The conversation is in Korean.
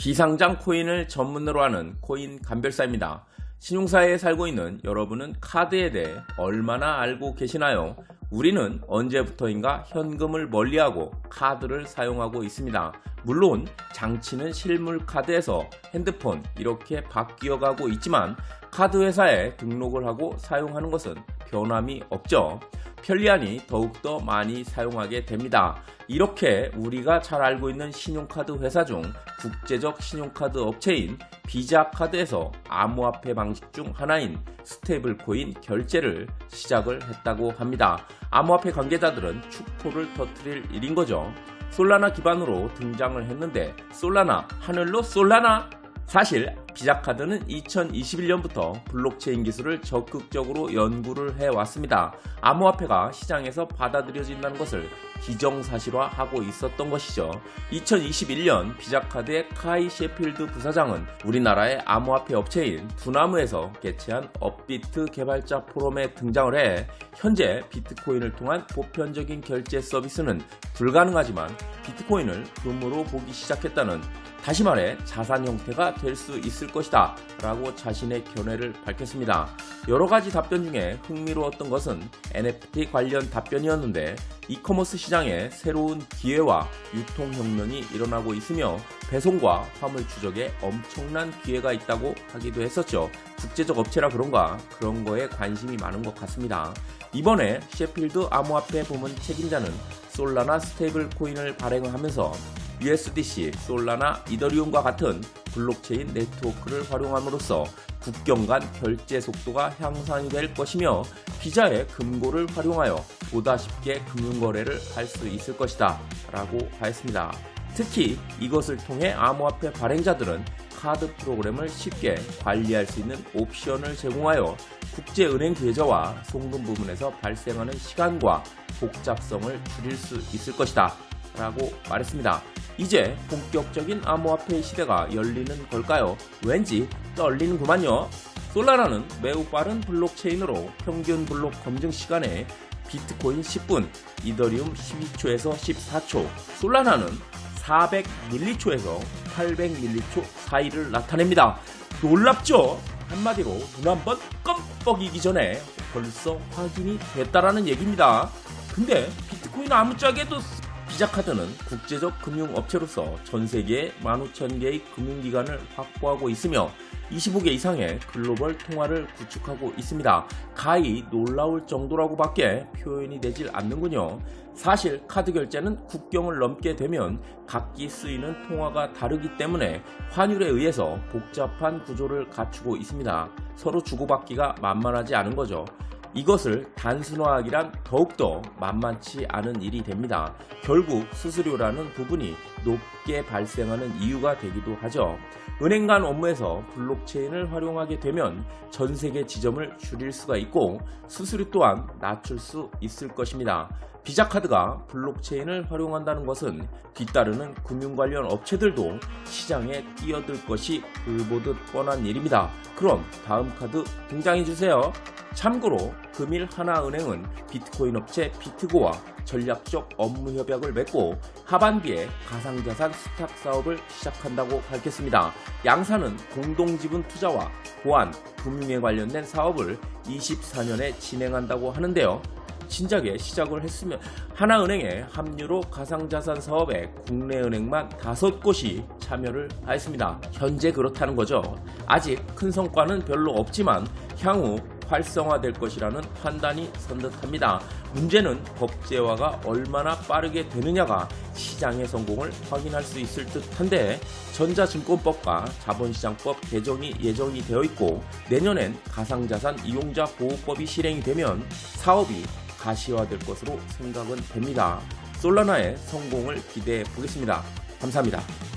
비상장 코인을 전문으로 하는 코인 감별사입니다. 신용사회에 살고 있는 여러분은 카드에 대해 얼마나 알고 계시나요? 우리는 언제부터인가 현금을 멀리하고 카드를 사용하고 있습니다. 물론 장치는 실물 카드에서 핸드폰 이렇게 바뀌어가고 있지만 카드 회사에 등록을 하고 사용하는 것은 변함이 없죠. 편리하니 더욱더 많이 사용하게 됩니다. 이렇게 우리가 잘 알고 있는 신용카드 회사 중 국제적 신용카드 업체인 비자카드에서 암호화폐 방식 중 하나인 스테이블 코인 결제를 시작을 했다고 합니다. 암호화폐 관계자들은 축포를 터트릴 일인 거죠. 솔라나 기반으로 등장을 했는데 솔라나 하늘로 솔라나 사실 비자카드는 2021년부터 블록체인 기술을 적극적으로 연구를 해왔습니다. 암호화폐가 시장에서 받아들여진다는 것을 기정사실화하고 있었던 것이죠. 2021년 비자카드의 카이 셰필드 부사장은 우리나라의 암호화폐 업체인 두나무에서 개최한 업비트 개발자 포럼에 등장을 해 현재 비트코인을 통한 보편적인 결제 서비스는 불가능하지만 비트코인을 금으로 보기 시작했다는 다시 말해 자산 형태가 될 수 있을 것이다 라고 자신의 견해를 밝혔습니다. 여러 가지 답변 중에 흥미로웠던 것은 NFT 관련 답변이었는데 이커머스 시장에 새로운 기회와 유통 혁명이 일어나고 있으며 배송과 화물 추적에 엄청난 기회가 있다고 하기도 했었죠. 국제적 업체라 그런가 그런 거에 관심이 많은 것 같습니다. 이번에 셰필드 암호화폐 부문 책임자는 솔라나 스테이블 코인을 발행을 하면서 USDC, 솔라나, 이더리움과 같은 블록체인 네트워크를 활용함으로써 국경 간 결제 속도가 향상이 될 것이며 비자의 금고를 활용하여 보다 쉽게 금융거래를 할 수 있을 것이다 라고 하였습니다. 특히 이것을 통해 암호화폐 발행자들은 카드 프로그램을 쉽게 관리할 수 있는 옵션을 제공하여 국제은행 계좌와 송금 부분에서 발생하는 시간과 복잡성을 줄일 수 있을 것이다 라고 말했습니다. 이제 본격적인 암호화폐 시대가 열리는 걸까요? 왠지 떨리는구만요. 솔라나는 매우 빠른 블록체인으로 평균 블록 검증 시간에 비트코인 10분, 이더리움 12초에서 14초, 솔라나는 400밀리초에서 800밀리초 사이를 나타냅니다. 놀랍죠? 한마디로 눈 한 번 껌뻑이기 전에 벌써 확인이 됐다라는 얘기입니다. 근데 비트코인 아무짝에도 비자카드는 국제적 금융업체로서 전 세계 15,000개의 금융기관을 확보하고 있으며 25개 이상의 글로벌 통화를 구축하고 있습니다. 가히 놀라울 정도라고밖에 표현이 되질 않는군요. 사실 카드 결제는 국경을 넘게 되면 각기 쓰이는 통화가 다르기 때문에 환율에 의해서 복잡한 구조를 갖추고 있습니다. 서로 주고받기가 만만하지 않은 거죠. 이것을 단순화하기란 더욱더 만만치 않은 일이 됩니다. 결국 수수료라는 부분이 높게 발생하는 이유가 되기도 하죠. 은행 간 업무에서 블록체인을 활용하게 되면 전 세계 지점을 줄일 수가 있고 수수료 또한 낮출 수 있을 것입니다. 비자카드가 블록체인을 활용한다는 것은 뒤따르는 금융 관련 업체들도 시장에 뛰어들 것이 불보듯 뻔한 일입니다. 그럼 다음 카드 등장해 주세요. 참고로 금일 하나은행은 비트코인 업체 비트고와 전략적 업무 협약을 맺고 하반기에 가상자산 스탁 사업을 시작한다고 밝혔습니다. 양사는 공동지분 투자와 보안, 금융에 관련된 사업을 24년에 진행한다고 하는데요. 진작에 시작을 했으면 하나은행의 합류로 가상자산 사업에 국내 은행만 다섯 곳이 참여를 하였습니다. 현재 그렇다는 거죠. 아직 큰 성과는 별로 없지만 향후 활성화될 것이라는 판단이 선듯합니다. 문제는 법제화가 얼마나 빠르게 되느냐가 시장의 성공을 확인할 수 있을 듯한데 전자증권법과 자본시장법 개정이 예정이 되어 있고 내년엔 가상자산 이용자 보호법이 실행이 되면 사업이 가시화될 것으로 생각은 됩니다. 솔라나의 성공을 기대해 보겠습니다. 감사합니다.